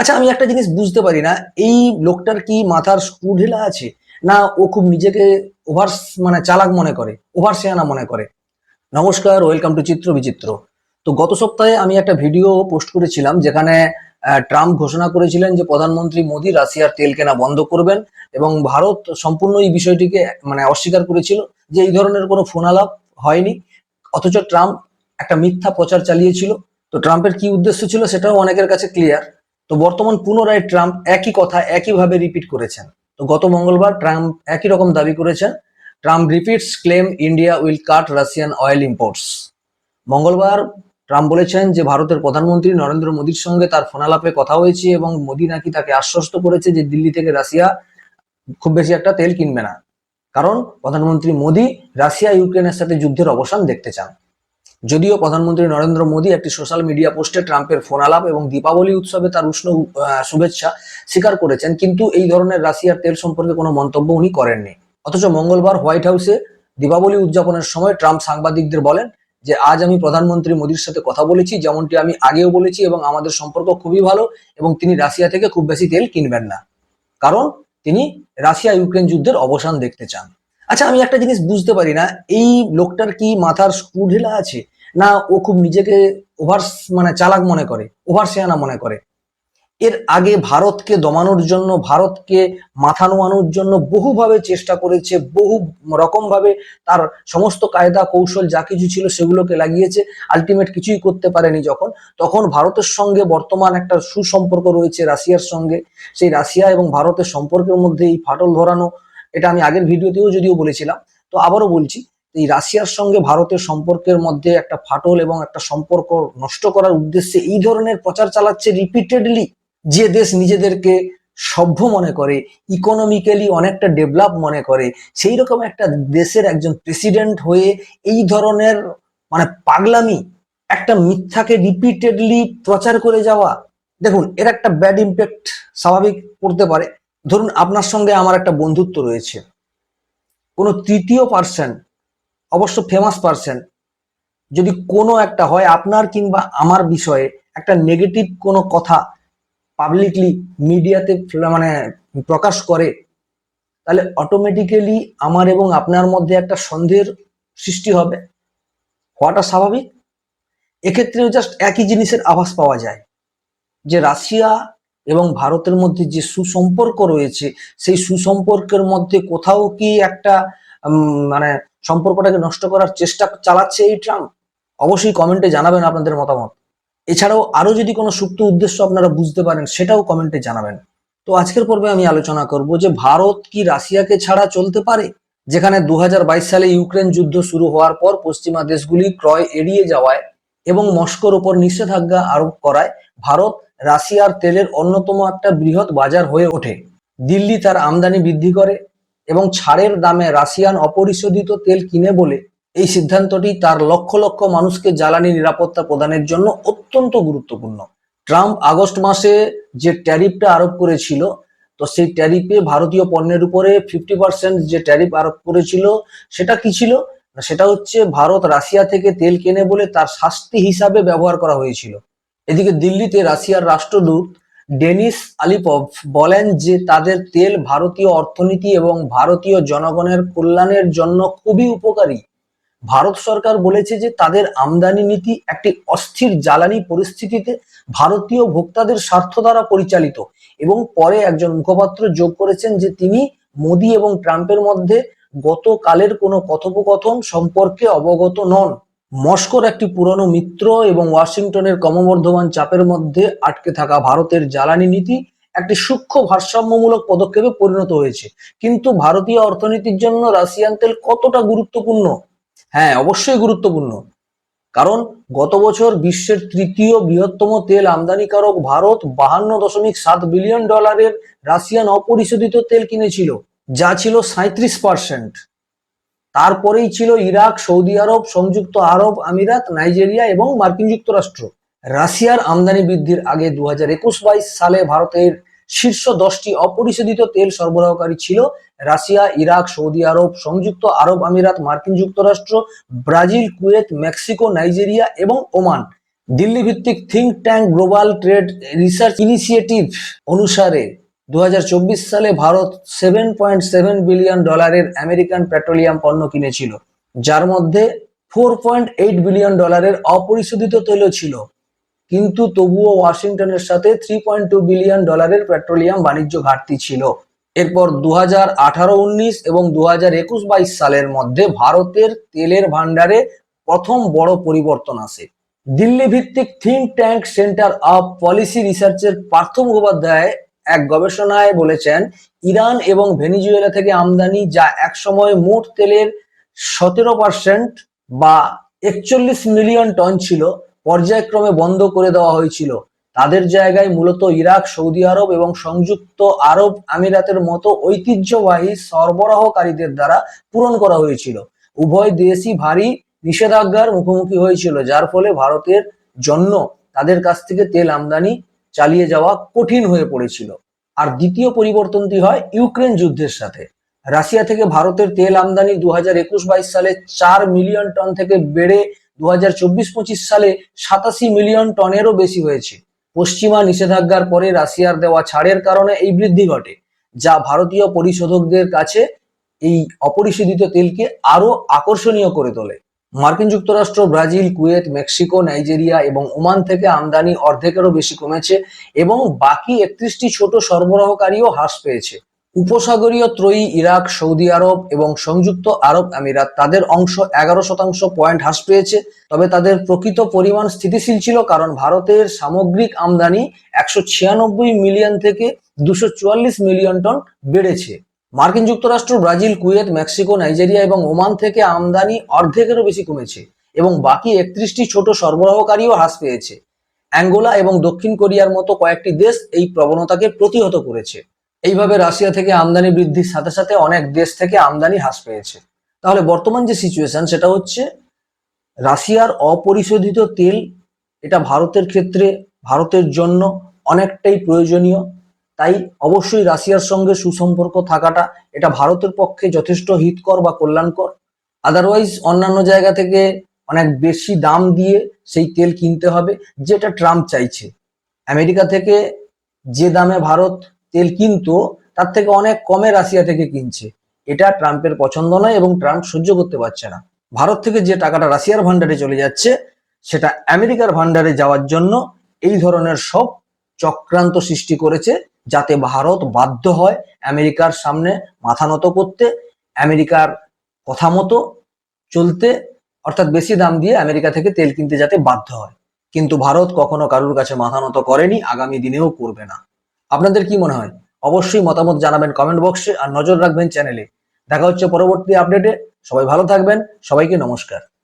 আচ্ছা আমি একটা জিনিস বুঝতে পারি না, এই লোকটার কি মাথার স্ক্রু ঢেলা আছে? না, ও খুব নিজেকে ওভার মানে চালাক মনে করে ওভার শেয়ানা মনে করে? নমস্কার, ওয়েলকাম টু চিত্র বিচিত্র। তো গত সপ্তাহে আমি একটা ভিডিও পোস্ট করেছিলাম, যেখানে ট্রাম্প ঘোষণা করেছিলেন যে প্রধানমন্ত্রী মোদী রাশিয়ার তেল কেনা বন্ধ করবেন এবং ভারত সম্পূর্ণ এই বিষয়টিকে মানে অস্বীকার করেছিল যে এই ধরনের কোনো ফোনালাপ হয়নি। অথচ ট্রাম্প একটা মিথ্যা প্রচার চালিয়েছিল। তো ট্রাম্পের কি উদ্দেশ্য ছিল সেটাও অনেকের কাছে ক্লিয়ার তো বর্তমান পুনরায় ট্রাম্প একই কথা একইভাবে রিপিট করেছেন। তো গত মঙ্গলবার ট্রাম্প একই রকম দাবি করেছেন, Trump repeats claim India will cut Russian oil imports মঙ্গলবার ট্রাম্প বলেছেন যে, ভারতের প্রধানমন্ত্রী নরেন্দ্র মোদীর সঙ্গে তার ফোনালাপে কথা হয়েছে এবং মোদী নাকি তাকে আশ্বস্ত করেছে যে দিল্লি থেকে রাশিয়া খুব বেশি একটা তেল কিনবে না। কারণ প্রধানমন্ত্রী মোদী রাশিয়া ইউক্রেনের সাথে যুদ্ধের অবসান দেখতে চান। যদিও প্রধানমন্ত্রী নরেন্দ্র মোদী একটি সোশ্যাল মিডিয়া পোস্টে ট্রাম্পের ফোন আলাপ এবং দীপাবলি উৎসবে তার উষ্ণ শুভেচ্ছা স্বীকার করেছেন, কিন্তু এই ধরনের রাশিয়ার তেল সম্পর্কে কোনো মন্তব্য উনি করেননি। অথচ মঙ্গলবার হোয়াইট হাউসে দীপাবলি উদযাপনের সময় ট্রাম্প সাংবাদিকদের বলেন যে, আজ আমি প্রধানমন্ত্রী মোদীর সাথে কথা বলেছি, যেমনটি আমি আগেও বলেছি এবং আমাদের সম্পর্ক খুবই ভালো এবং তিনি রাশিয়া থেকে খুব বেশি তেল কিনবেন না। কারণ তিনি রাশিয়া ইউক্রেন যুদ্ধের অবসান দেখতে চান। আচ্ছা আমি একটা জিনিস বুঝতে পারি না, এই লোকটার কি মাথার স্ক্রু ঢেলা আছে? না, ও খুব নিজেকে ওভার মানে চালাক মনে করে, ওভার শেয়ানা মনে করে? এর আগে ভারতকে দমানোর জন্য, ভারতকে মাথা নোয়ানোর জন্য বহুভাবে চেষ্টা করেছে, বহু রকম ভাবে তার সমস্ত কায়দা, কৌশল যা কিছু ছিল সেগুলোকে লাগিয়েছে আলটিমেট কিছুই করতে পারেনি যখন। তখন ভারতের সঙ্গে বর্তমান একটা সুসম্পর্ক রয়েছে রাশিয়ার সঙ্গে। সেই রাশিয়া এবং ভারতের সম্পর্কের মধ্যে এই ফাটল ধরানো এটা আমি আগের ভিডিওতেও যদিও বলেছিলাম, তো আবারও বলছি, এই রাশিয়ার সঙ্গে ভারতের সম্পর্কের মধ্যে একটা ফাটল এবং একটা সম্পর্ক নষ্ট করার উদ্দেশ্যে এই ধরনের প্রচার চালাচ্ছে রিপিটেডলি যে দেশ নিজেদেরকে সভ্য মনে করে ইকোনমিক্যালি অনেকটা ডেভেলপ মনে করে সেই রকম একটা দেশের একজন প্রেসিডেন্ট হয়ে এই ধরনের মানে পাগলামি, একটা মিথ্যাকে রিপিটেডলি প্রচার করে যাওয়া, দেখুন, এর একটা ব্যাড ইম্প্যাক্ট স্বাভাবিক পড়তে পারে ধরুন আপনার সঙ্গে আমার একটা বন্ধুত্ব রয়েছে। কোনো তৃতীয় পার্সন অবশ্য ফেমাস পার্সন যদি কোনো একটা হয় আপনার কিংবা আমার বিষয়ে একটা নেগেটিভ কোনো কথা পাবলিকলি মিডিয়াতে মানে প্রকাশ করে, তাহলে অটোমেটিক্যালি আমার এবং আপনার মধ্যে একটা সন্দেহের সৃষ্টি হবে। হওয়াটা স্বাভাবিক। এক্ষেত্রেও জাস্ট একই জিনিসের আভাস পাওয়া যায় যে রাশিয়া এবং ভারতের মধ্যে যে সুসম্পর্ক রয়েছে, সেই সুসম্পর্কের মধ্যে কোথাও কি একটা মানে সম্পর্কটাকে নষ্ট করার চেষ্টা চালাচ্ছে এই ট্রাম্প? অবশ্যই কমেন্টে জানাবেন আপনাদের মতামত। এছাড়াও আরও যদি কোনো সুপ্ত উদ্দেশ্য আপনারা বুঝতে পারেন, সেটাও কমেন্টে জানাবেন। তো আজকের পর্বে আমি আলোচনা করব যে ভারত কি রাশিয়াকে ছাড়া চলতে পারে? যেখানে দু হাজার বাইশ সালে ইউক্রেন যুদ্ধ শুরু হওয়ার পর পশ্চিমা দেশগুলি ক্রয় এড়িয়ে যাওয়ায় এবং মস্কোর ওপর নিষেধাজ্ঞা আরোপ করায়, ভারত রাশিয়ার তেলের অন্যতম একটা বৃহৎ বাজার হয়ে ওঠে। দিল্লি তার আমদানি বৃদ্ধি করে এবং ছাড়ের দামে রাশিয়ান অপরিশোধিত তেল কিনে বলে এই সিদ্ধান্তটি তার লক্ষ লক্ষ মানুষকে জ্বালানি নিরাপত্তা প্রদানের জন্য অত্যন্ত গুরুত্বপূর্ণ। ট্রাম্প আগস্ট মাসে যে ট্যারিফটা আরোপ করেছিল, তো সেই ট্যারিফে ভারতীয় পণ্যের উপরে ফিফটি পার্সেন্ট যে ট্যারিফ আরোপ করেছিল, সেটা কি ছিল? সেটা হচ্ছে ভারত রাশিয়া থেকে তেল কেনে বলে তার শাস্তি হিসাবে ব্যবহার করা হয়েছিল। এদিকে দিল্লিতে রাশিয়ার রাষ্ট্রদূত ডেনিস আলিপভ বলেন যে তাদের তেল ভারতীয় অর্থনীতি এবং ভারতীয় জনগণের কল্যাণের জন্য খুবই উপকারী। ভারত সরকার বলেছে যে তাদের আমদানি নীতি একটি অস্থির জ্বালানি পরিস্থিতিতে ভারতীয় ভোক্তাদের স্বার্থ দ্বারা পরিচালিত এবং পরে একজন মুখপাত্র যোগ করেছেন যে তিনি মোদী এবং ট্রাম্পের মধ্যে গতকালের কোনো কথোপকথন সম্পর্কে অবগত নন। মস্কোর একটি পুরনো মিত্র এবং ওয়াশিংটনের ক্রমবর্ধমান চাপের মধ্যে আটকে থাকা ভারতের জ্বালানি নীতি একটি সূক্ষ্ম ভারসাম্যমূলক পদক্ষেপে পরিণত হয়েছে। কিন্তু ভারতীয় অর্থনীতির জন্য রাশিয়ান তেল কতটা গুরুত্বপূর্ণ? হ্যাঁ অবশ্যই গুরুত্বপূর্ণ। কারণ গত বছর বিশ্বের তৃতীয় বৃহত্তম তেল আমদানিকারক ভারত বাহান্ন দশমিক সাত বিলিয়ন ডলারের রাশিয়ান অপরিশোধিত তেল কিনেছিল, যা ছিল সাঁত্রিশ পার্সেন্ট। তারপরেই ছিল ইরাক, সৌদি আরব, সংযুক্ত আরব আমিরাত, নাইজেরিয়া এবং মার্কিন যুক্তরাষ্ট্র। রাশিয়ার আমদানি বৃদ্ধির আগে দু হাজার একুশ বাইশ সালে ভারতের শীর্ষ দশটি অপরিশোধিত তেল সরবরাহকারী ছিল রাশিয়া, ইরাক, সৌদি আরব, সংযুক্ত আরব আমিরাত, মার্কিন যুক্তরাষ্ট্র, ব্রাজিল, কুয়েত, মেক্সিকো, নাইজেরিয়া এবং ওমান। দিল্লি ভিত্তিক think tank Global Trade Research Initiative অনুসারে দু হাজার চব্বিশ সালে Bharat seven point seven billion ডলারের আমেরিকান পেট্রোলিয়াম পণ্য কিনেছিল, যার মধ্যে ফোর পয়েন্ট এইট বিলিয়ন ডলারের অপরিশোধিত তৈল ছিল। কিন্তু তবুও ওয়াশিংটনের সাথে থ্রি পয়েন্ট টু বিলিয়ন ডলারের পেট্রোলিয়াম বাণিজ্য ঘাটতি ছিল। এরপর দু হাজার আঠারো উনিশ এবং দু হাজার একুশ বাইশ সালের মধ্যে ভারতের তেলের ভান্ডারে প্রথম বড় পরিবর্তন আসে। দিল্লি ভিত্তিক think tank Centre of Policy রিসার্চের পার্থ মুখোপাধ্যায় এক গবেষণায় বলেছেন, ইরান এবং ভেনিজুয়েলা থেকে আমদানি যা একসময় মোট তেলের সতেরো পার্সেন্ট বা একচল্লিশ মিলিয়ন টন ছিল, পর্যায়ক্রমে বন্ধ করে দেওয়া হয়েছিল। তাদের জায়গায় মূলত ইরাক, সৌদি আরব এবং সংযুক্ত আরব আমিরাতের মতো ঐতিহ্যবাহী সরবরাহকারীদের দ্বারা পূরণ করা হয়েছিল। উভয় দেশই ভারী নিষেধাজ্ঞার মুখোমুখি হয়েছিল, যার ফলে ভারতের জন্য তাদের কাছ থেকে তেল আমদানি চালিয়ে যাওয়া কঠিন হয়ে পড়েছিল। আর দ্বিতীয় পরিবর্তনটি হয় ইউক্রেন যুদ্ধের সাথে। রাশিয়া থেকে ভারতের তেল আমদানি দু হাজার একুশ বাইশ সালে চার মিলিয়ন টন থেকে বেড়ে দু হাজার চব্বিশ পঁচিশ সালে সাতাশি মিলিয়ন টনেরও বেশি হয়েছে। পশ্চিমা নিষেধাজ্ঞার পরে রাশিয়ার দেওয়া ছাড়ের কারণে এই বৃদ্ধি ঘটে, যা ভারতীয় পরিশোধকদের কাছে এই অপরিশোধিত তেলকে আরও আকর্ষণীয় করে তোলে। মার্কিন যুক্তরাষ্ট্র, ব্রাজিল, কুয়েত, মেক্সিকো, নাইজেরিয়া এবং ওমান থেকে আমদানি অর্ধেকেরও বেশি কমেছে এবং বাকি একত্রিশটি ছোট সরবরাহকারীও হ্রাস পেয়েছে। উপসাগরীয় ত্রয়ী ইরাক, সৌদি আরব এবং সংযুক্ত আরব আমিরাত তাদের অংশ এগারো শতাংশ পয়েন্ট হ্রাস পেয়েছে, তবে তাদের প্রকৃত পরিমাণ স্থিতিশীল ছিল কারণ ভারতের সামগ্রিক আমদানি একশো ছিয়ানব্বই মিলিয়ন থেকে দুশো মিলিয়ন টন বেড়েছে। মার্কিন যুক্তরাষ্ট্র, ব্রাজিল, কুয়েত, মেক্সিকো, নাইজেরিয়া এবং ওমান থেকে আমদানি অর্ধেকেরও বেশি কমেছে এবং বাকি একত্রিশটি ছোট সরবরাহকারীও হ্রাস পেয়েছে। অ্যাঙ্গোলা এবং দক্ষিণ কোরিয়ার মতো কয়েকটি দেশ এই প্রবণতাকে প্রতিহত করেছে। এইভাবে রাশিয়া থেকে আমদানি বৃদ্ধির সাথে সাথে অনেক দেশ থেকে আমদানি হ্রাস পেয়েছে। তাহলে বর্তমান যে সিচুয়েশন সেটা হচ্ছে, রাশিয়ার অপরিশোধিত তেল এটা ভারতের ক্ষেত্রে, ভারতের জন্য অনেকটাই প্রয়োজনীয়। তাই অবশ্যই রাশিয়ার সঙ্গে সুসম্পর্ক থাকাটা এটা ভারতের পক্ষে যথেষ্ট হিতকর বা কল্যাণকর। আদারওয়াইজ অন্যান্য জায়গা থেকে অনেক বেশি দাম দিয়ে সেই তেল কিনতে হবে, যেটা ট্রাম্প চাইছে। আমেরিকা থেকে যে দামে ভারত তেল কিনতো, তার থেকে অনেক কমে রাশিয়া থেকে কিনছে। এটা ট্রাম্পের পছন্দ নয় এবং ট্রাম্প সহ্য করতে পারছে না। ভারত থেকে যে টাকাটা রাশিয়ার ভান্ডারে চলে যাচ্ছে, সেটা আমেরিকার ভান্ডারে যাওয়ার জন্য এই ধরনের সব চক্রান্ত সৃষ্টি করেছে যাতে ভারত বাধ্য হয় আমেরিকার সামনে মাথা নত করতে, আমেরিকার কথা মতো চলতে, অর্থাৎ বেশি দাম দিয়ে আমেরিকা থেকে তেল কিনতে যাতে বাধ্য হয়। কিন্তু ভারত কখনো কারোর কাছে মাথা নত করেনি, আগামী দিনেও করবে না। আপনাদের কি মনে হয়? অবশ্যই মতামত জানাবেন কমেন্ট বক্সে আর নজর রাখবেন চ্যানেলে দেখা হচ্ছে পরবর্তী আপডেটে সবাই ভালো থাকবেন। সবাইকে নমস্কার।